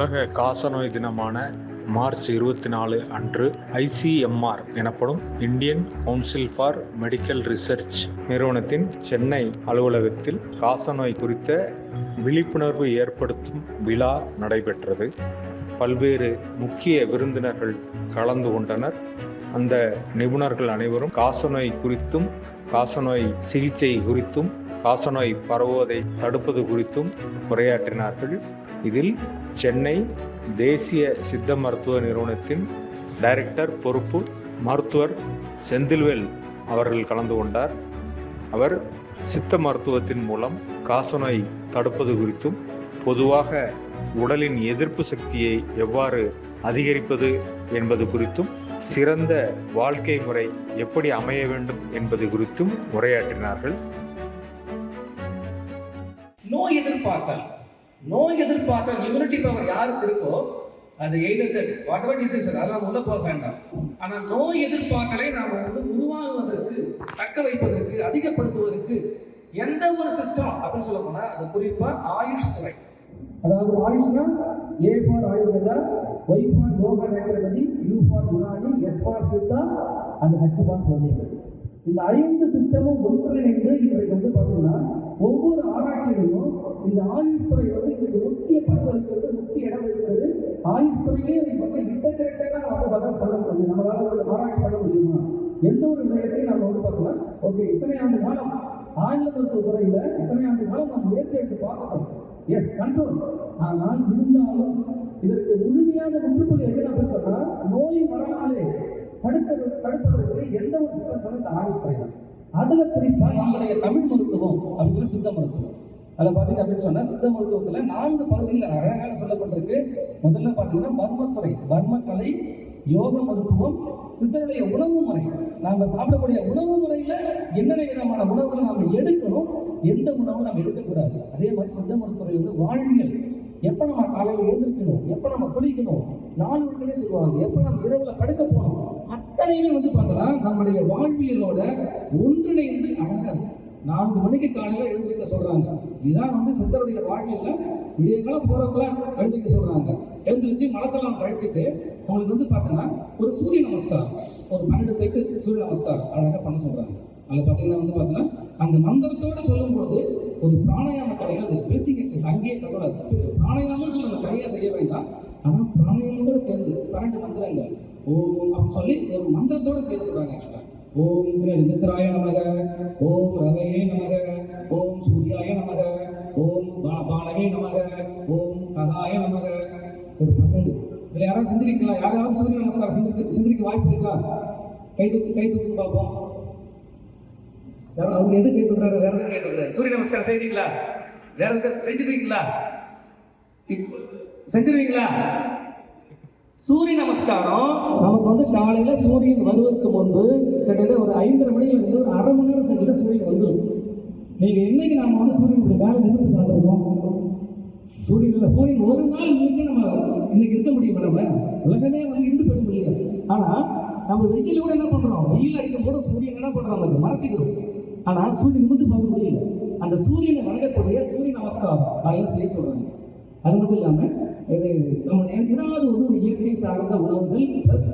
உலக காசநோய் தினமான மார்ச் இருபத்தி நாலு அன்று ஐசிஎம்ஆர் எனப்படும் Indian council for medical research நிறுவனத்தின் சென்னை அலுவலகத்தில் காசநோய் குறித்த விழிப்புணர்வு ஏற்படுத்தும் விழா நடைபெற்றது. பல்வேறு முக்கிய விருந்தினர்கள் கலந்து கொண்டனர். அந்த நிபுணர்கள் அனைவரும் காசநோய் குறித்தும் காசநோய் சிகிச்சை குறித்தும் காசநோய் பரவுவதை தடுப்பது குறித்தும் உரையாற்றினார்கள். இதில் சென்னை தேசிய சித்த மருத்துவ நிறுவனத்தின் டைரக்டர் பொறுப்பு மருத்துவர் செந்தில்வேல் அவர்கள் கலந்து கொண்டார். அவர் சித்த மருத்துவத்தின் மூலம் காசநோய் தடுப்பது குறித்தும் பொதுவாக உடலின் எதிர்ப்பு சக்தியை எவ்வாறு அதிகரிப்பது என்பது குறித்தும் சிறந்த வாழ்க்கை முறை எப்படி அமைய வேண்டும் என்பது குறித்தும் உரையாற்றினார்கள். நோய் எதிர்ப்பாற்றல் நோய் எதிர்ப்பாற்றல் இம்யூனிட்டி பவர் யாருக்கு இருக்கோ அது எய்தத்தது வாட் எவர் டிசீஸ் அதெல்லாம் உள்ள போக வேண்டாம். ஆனால் நோய் எதிர்ப்பாற்றலை நாம் வந்து உருவாகுவதற்கு தக்க வைப்பதற்கு அதிகப்படுத்துவதற்கு எந்த ஒரு சிஸ்டம் அப்படின்னு சொல்ல போனா அது குறிப்பா ஆயுஷ் துறை. அதாவது ஆயுஷ்னா A for Ayurveda Y for Yoga naturopathy U for Unani S for Siddha and H for homeopathy இந்த ஐந்து சிஸ்டமும் ஒன்றிணைந்து இன்றைக்கு வந்து பார்த்தீங்கன்னா ஒவ்வொரு ஆராய்ச்சியிலையும் இந்த ஆயுஷ் துறை வந்து இதுக்கு முக்கிய பங்கு வந்து முக்கிய இடம் இருக்கிறது ஆயுஷ் துறையிலே இது வந்து இன்டகிரேட்டடாக வந்து பதில் பண்ண முடியும் நம்மளால ஒரு ஆராய்ச்சி பண்ண முடியுமா? எந்த ஒரு நிலையத்தையும் நம்ம வந்து பார்க்கலாம். ஓகே இத்தனை ஆண்டு காலம் ஆயுத மருத்துவ துறையில இத்தனை ஆண்டு காலம் நம்ம முயற்சி எடுத்து பார்க்கணும் எஸ் கண்ட்ரோல் ஆனால் இருந்தாலும் இதற்கு முழுமையான முற்றுப்புள்ளி என்ன அப்படின்னு சொன்னா நோய் வராமலே தடுக்கிறது தடுப்பதற்கு எந்த ஒரு சிஸ்டம் இந்த தான் அதுல குறிப்பா நம்முடைய தமிழ் மருத்துவம் அப்படின்னு சொல்லி சித்த மருத்துவம். அதில் பார்த்தீங்க அப்படின்னு சொன்னா சித்த மருத்துவத்துல நான்கு பகுதியில் அழகாக சொல்லப்பட்டிருக்கு. முதல்ல பார்த்தீங்கன்னா மர்மத்துறை மர்மக்கலை யோக மருத்துவம் சித்தருடைய உணவு முறை. நாம சாப்பிடக்கூடிய உணவு முறையில என்னென்ன விதமான உணவுகளை நாம எடுக்கணும் எந்த உணவும் நம்ம எடுக்கக்கூடாது? அதே மாதிரி சித்த மருத்துவரை வந்து வாழ்வியல் எப்ப நம்ம காலையில் எழுந்திருக்கணும்? எப்ப நம்ம குளிக்கணும்? நாலு உடனே சொல்லுவாங்க. எப்ப நம்ம இரவுல படுக்க போகணும் அத்தனையுமே வந்து பார்த்தோன்னா நம்முடைய வாழ்வியலோட ஒன்றிணைந்து அழகா நான்கு மணிக்கு காலையில எழுந்திருக்க சொல்றாங்க. இதுதான் வந்து சித்தருடைய வாழ்வியல்ல விடிய காலம் போறவங்கள எழுந்திருக்க சொல்றாங்க. எழுந்திருச்சு மனசெல்லாம் கழிச்சுட்டு அவங்களுக்கு வந்து பார்த்தோன்னா ஒரு சூரிய நமஸ்காரம். ஒரு பன்னெண்டு செட்டு சூரிய நமஸ்காரம். அழகாக பண்ண சொல்றாங்க. அதில் பார்த்தீங்கன்னா வந்து பார்த்தோன்னா அந்த மந்திரத்தோட சொல்லும்போது ஒரு பிராணாயாம கிடையாது பிரீத்திங் எக்ஸசைஸ் அங்கேயே கிடையாது பிராணாயாமம் சொல்லி நம்ம தனியாக செய்ய வேண்டாம். ஆனால் பிராணாயாமத்தோட சேர்ந்து பன்னெண்டு மந்திரங்கள். ஓம் அப்படின்னு சொல்லி ஒரு மந்திரத்தோட சேர்த்து சொல்றாங்க ஓம் நித்ராய நமக ஓம் ரவையே நமக ஓம் சூர்யாய நமக ஓம் பானவே பாலவே நமக ஓம் கதாய நமக. ஒரு பன்னெண்டு. இதில் யாராவது சிந்திரிக்கலாம் யாராவது சூரிய நமஸ்காரம் சிந்திக்க சிந்திரிக்க வாய்ப்பு இருக்கா? கை தூக்கு கை தூக்கி பார்ப்போம். அவங்க எது கை தூக்குறாரு வேற எதுவும் கை சூரிய நமஸ்காரம் செய்றீங்களா? வேற எதுக்கு செஞ்சிருக்கீங்களா செஞ்சிருவீங்களா? சூரிய நமஸ்காரம் நமக்கு வந்து காலையில சூரியன் வருவதற்கு முன்பு கிட்டத்தட்ட ஒரு ஐந்தரை மணியில இருந்து ஒரு அரை மணி நேரம் செஞ்சுட்டு சூரியன் வந்துடும் நீங்க என்னைக்கு நாம வந்து சூரியனுடைய வேலை நின்று பார்த்துருக்கோம்? சூரியன் சூரியன் ஒரு நாள் இன்னைக்கு நம்ம இன்னைக்கு இருக்க முடியும் நம்ம? உலகமே வந்து இருந்து போயிட முடியல ஆனா நம்ம வெயில் கூட என்ன பண்றோம்? வெயில் அடிக்கும் போது சூரியன் என்ன பண்றோம்? மறைச்சிக்கிறோம். ஆனா சூரியன் நிமிந்து பார்க்க முடியல. அந்த சூரியனை வணங்கக்கூடிய சூரிய நமஸ்காரம். அதெல்லாம் செய்ய சொல்றாங்க அது மட்டும் இல்லாம இது நம்முடைய ஏதாவது வந்து ஒரு இயற்கை சார்ந்த உணவுகள் plus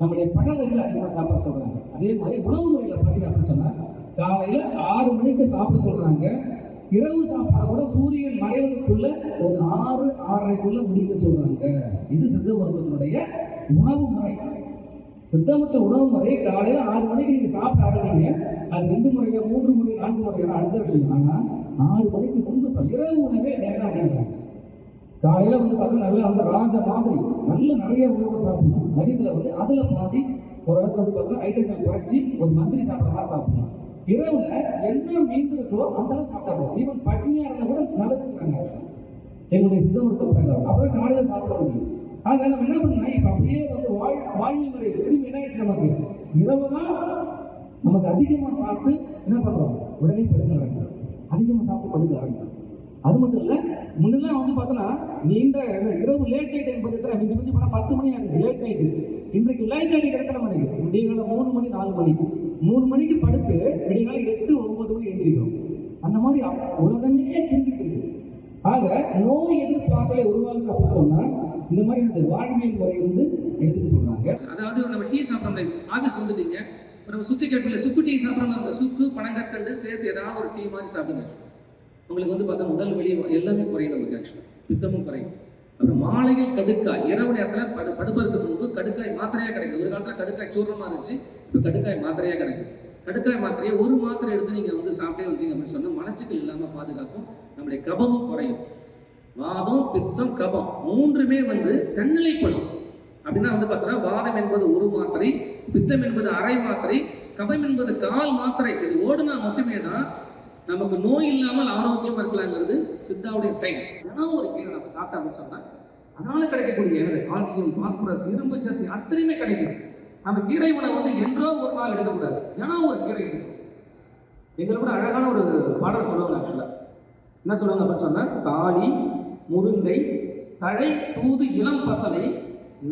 நம்முடைய பழங்கள் அதிகமாக சாப்பிட சொல்றாங்க. அதே மாதிரி உணவு முறையில பார்த்தீங்க அப்படின்னு சொன்னா காலையில ஆறு மணிக்கு சாப்பிட சொல்றாங்க. இரவு சாப்பாடு கூட சூரியன் மறைவதற்குள்ள ஒரு ஆறு ஆறரைக்குள்ள முடிக்க சொல்றாங்க. இது சித்த மருத்துவத்தினுடைய உணவு முறை. சித்தமற்ற உணவு முறை காலையில ஆறு மணிக்கு நீங்க சாப்பிட ஆரம்பிங்க அது ரெண்டு முறையா மூன்று முறை நான்கு முறையா அடுத்த விஷயம் ஆனா ஆறு மணிக்கு முன்பு இரவு உணவே நேரம் அப்படிங்கிறாங்க காலையில வந்து பார்த்தீங்கன்னா நல்லா அந்த ராஜ மாதிரி நல்ல நிறைய உணவு சாப்பிடணும். மதியத்தில் வந்து அதுல பாதி ஓரளவுக்கு வந்து பார்த்தீங்கன்னா ஐட்டங்கள் குறைச்சி ஒரு மந்திரி சாப்பிட்ற மாதிரி சாப்பிடலாம் இரவுல என்ன மீந்து இருக்கோ அந்த அளவு சாப்பிடணும். ஈவன் பட்னியா இருந்தா கூட நல்லதுங்கிறாங்க எங்களுடைய சித்த மருத்துவ அப்புறம் காலையில சாப்பிட முடியும். ஆக நம்ம என்ன பண்ணலாம் இப்ப அப்படியே வந்து வாழ் வாழ்வியல் முறை திரும்பி என்ன ஆயிடுச்சு நமக்கு? இரவு தான் நமக்கு அதிகமாக சாப்பிட்டு என்ன பண்றோம்? உடனே படுக்க ஆரம்பிக்கிறோம். அதிகமாக சாப்பிட்டு படுக்க ஆரம்பிக்கிறோம். அது மட்டும் இல்லை முன்னெல்லாம் வந்து பார்த்தோன்னா நீண்ட இரவு லேட் நைட் என்பது எத்தனை? மிஞ்சி மிஞ்சி போனால் பத்து மணி ஆகுது லேட் நைட்டு இன்றைக்கு லேட் நைட் எத்தனை மணிக்கு விடியகால மூணு மணி நாலு மணி. மூணு மணிக்கு படுத்து விடியகால எட்டு ஒன்பது மணி எழுந்திரிக்கிறோம். அந்த மாதிரி உலகமே திரும்பிட்டு இருக்கு. ஆக நோய் எதிர்ப்பாற்றலை உருவாக்க அப்படின்னு சொன்னால் இந்த மாதிரி இந்த வாழ்வியல் முறை வந்து எடுத்துக்க சொல்றாங்க. அதாவது நம்ம டீ சாப்பிட்றோம். ஆஃபீஸ் வந்துட்டீங்க இப்போ நம்ம சுத்தி கட்டில சுக்கு டீ சாப்பிட்றோம் அந்த சுக்கு பனங்கற்கண்டு சேர்த்து ஏதாவது ஒரு டீ மாதிரி சாப்பிடுங்க. உங்களுக்கு வந்து பார்த்தா உடல் வெளியே எல்லாமே குறையும் நமக்கு ஆக்சுவலாக பித்தமும் குறையும். அப்புறம் மாலையில் கடுக்காய். இரவு நேரத்தில் படு படுப்பதற்கு முன்பு கடுக்காய் மாத்திரையாக கிடைக்கும் ஒரு காலத்தில் கடுக்காய் சூரணமாக இருந்துச்சு இப்போ கடுக்காய் மாத்திரையாக கிடைக்கும் கடுக்காய் மாத்திரையை ஒரு மாத்திரை எடுத்து நீங்கள் வந்து சாப்பிட்டே வந்தீங்க அப்படின்னு சொன்னால் மலச்சிக்கல் இல்லாமல் பாதுகாக்கும். நம்முடைய கபமும் குறையும். வாதம் பித்தம் கபம் மூன்றுமே வந்து தன்னிலைப்படும். அப்படின்னா வந்து பார்த்தோன்னா வாதம் என்பது ஒரு மாத்திரை பித்தம் என்பது அரை மாத்திரை கபம் என்பது கால் மாத்திரை. இது ஓடுனா மட்டுமே தான் நமக்கு நோய் இல்லாமல் ஆரோக்கியமா இருக்கலாங்கிறது சித்தாவுடைய சயின்ஸ் ஏன்னா ஒரு கீரை நம்ம சாப்பிட்டா அப்படின்னு சொன்னா அதனால கிடைக்கக்கூடிய எனது கால்சியம் பாஸ்பரஸ் இரும்பு சத்து அத்தனையுமே கிடைக்கும். நம்ம கீரை உணவு வந்து என்றோ ஒரு நாள் எடுக்கக்கூடாது. ஏன்னா ஒரு கீரை எடுக்கணும் எங்களை கூட அழகான ஒரு பாடல் சொல்லுவாங்க ஆக்சுவலாக என்ன சொல்லுவாங்க அப்படின்னு சொன்னால் தாலி முருங்கை தழை தூது இளம் பசலை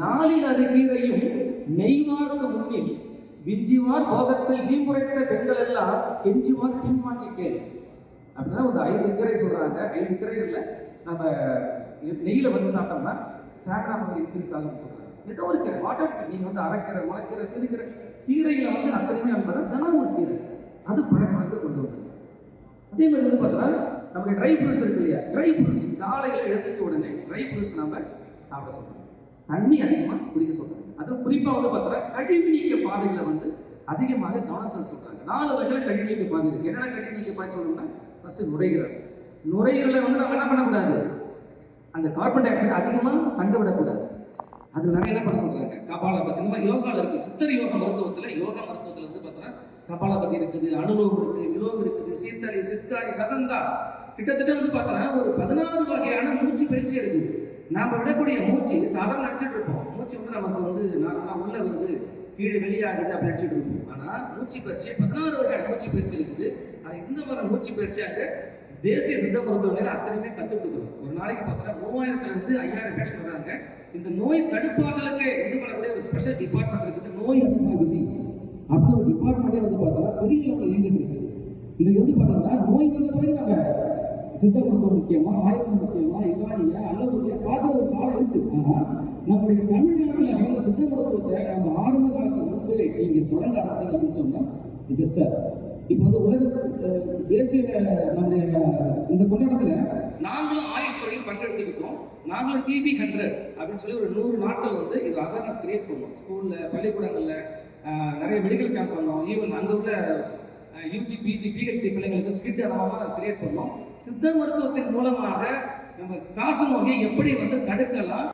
நாளில் அருகீரையும் கீரையும் முன்னில் விஞ்சிவார் போகத்தில் வீம்புரைத்த பெண்கள் எல்லாம் கெஞ்சிவார் பின்வாங்கி கேள் அப்படின்னா ஒரு ஐந்து கீரை சொல்றாங்க. ஐந்து கீரைகள்ல நம்ம நெய்யில வந்து சாப்பிட்டோம்னா ஸ்டாமினா வந்து இன்க்ரீஸ் ஆகும்னு சொல்றாங்க. ஏதோ ஒரு கீரை. வாட்டர் நீங்க வந்து அரைக்கிற முளைக்கிற சிரிக்கிற கீரையில வந்து அத்தனையுமே என்பது தினம் ஒரு கீரை. அது பழக்கமாக கொண்டு வருது அதே மாதிரி வந்து பார்த்தோம்னா நமக்கு ட்ரை ஃப்ரூட்ஸ் இருக்கு இல்லையா? ட்ரை ஃப்ரூட்ஸ் காலையில் எழுந்திரிச்ச உடனே ட்ரை ஃப்ரூட்ஸ் நம்ம சாப்பிட சொல்கிறோம் தண்ணி அதிகமாக குடிக்க சொல்கிறாங்க அதுவும் குறிப்பாக வந்து பார்த்தோம்னா கழிவு நீக்க பாதைகளை வந்து அதிகமாக கவனம் செலுத்த சொல்கிறாங்க நாலு வகையில் கழிவு நீக்க பாதை இருக்குது என்னென்ன கழிவு நீக்க பாதை சொல்லணும்னா ஃபஸ்ட்டு நுரையீரல். நுரையீரலை வந்து நம்ம என்ன பண்ணக்கூடாது? அந்த கார்பன் டை ஆக்சைடு அதிகமாக கண்டுவிடக்கூடாது. அது நிறைய என்ன பண்ண சொல்றாங்க? கபாலபதி. இந்த மாதிரி யோகாவில் இருக்குது சித்தர் யோக மருத்துவத்தில் யோகா மருத்துவத்தில் வந்து பார்த்தோன்னா கபாலபதி இருக்குது அனுபவம் இருக்குது விலோம் இருக்குது சீத்தளி சித்தாரி சதந்தா கிட்டத்தட்ட வந்து பார்த்தோன்னா ஒரு பதினாறு வகையான மூச்சு பயிற்சி இருக்குது. நாம் விடக்கூடிய மூச்சு சாதாரண நினைச்சிட்டு இருப்போம். மூச்சு வந்து நமக்கு வந்து நார்மலா உள்ள வருது கீழே வெளியாகுது அப்படி நினைச்சிட்டு இருப்போம். ஆனா மூச்சு பயிற்சி பதினாறு வகையான மூச்சு பயிற்சி இருக்குது. அது இந்த மாதிரி மூச்சு பயிற்சியாக தேசிய சித்த மருத்துவமனையில் அத்தனையுமே கற்றுக் கொடுக்குறோம் ஒரு நாளைக்கு பார்த்தோன்னா மூவாயிரத்துல இருந்து ஐயாயிரம் பேஷண்ட் வராங்க. இந்த நோய் தடுப்பாற்றலுக்கு இது பண்ணக்கூடிய ஒரு ஸ்பெஷல் டிபார்ட்மெண்ட் இருக்குது நோய் எதிர்ப்பு விதி அப்படி ஒரு டிபார்ட்மெண்ட்டே வந்து பார்த்தோன்னா பெரிய லெவலில் இயங்கிட்டு இருக்கு. இது வந்து பார்த்தோம்னா நோய் வந்த பிறகு நம்ம சித்த மருத்துவம் முக்கியமா ஆயுர்வேதம் முக்கியமா யுனானியா அல்லது பார்க்குற ஒரு காலம் இருக்கு. ஆனா நம்முடைய தமிழ்நாட்டில் வந்து சித்த மருத்துவத்தை நம்ம ஆரம்ப காலத்துக்கு முன்பு நீங்க தொடங்க ஆரம்பிச்சீங்க அப்படின்னு சொன்னா இது இப்போ வந்து உலக தேசிய நம்முடைய இந்த கொண்டாட்டத்துல நாங்களும் ஆயுஷ் துறையில் பங்கெடுத்துக்கிட்டோம். நாங்களும் டிபி ஹண்ட்ரட் அப்படின்னு சொல்லி ஒரு நூறு நாட்கள் வந்து இது அவேர்னஸ் கிரியேட் பண்ணுவோம். ஸ்கூல்ல பள்ளிக்கூடங்கள்ல நிறைய மெடிக்கல் கேம்ப் பண்ணோம். ஈவன் அங்க உள்ள யூஜி பிஜி பிஹெச்டி பிள்ளைங்களுக்கு ஸ்கிட் அதெல்லாம் கிரியேட் பண்ணோம். சித்த மருத்துவத்தின் மூலமாக நம்ம காசு நோயை எப்படி வந்து தடுக்கலாம்?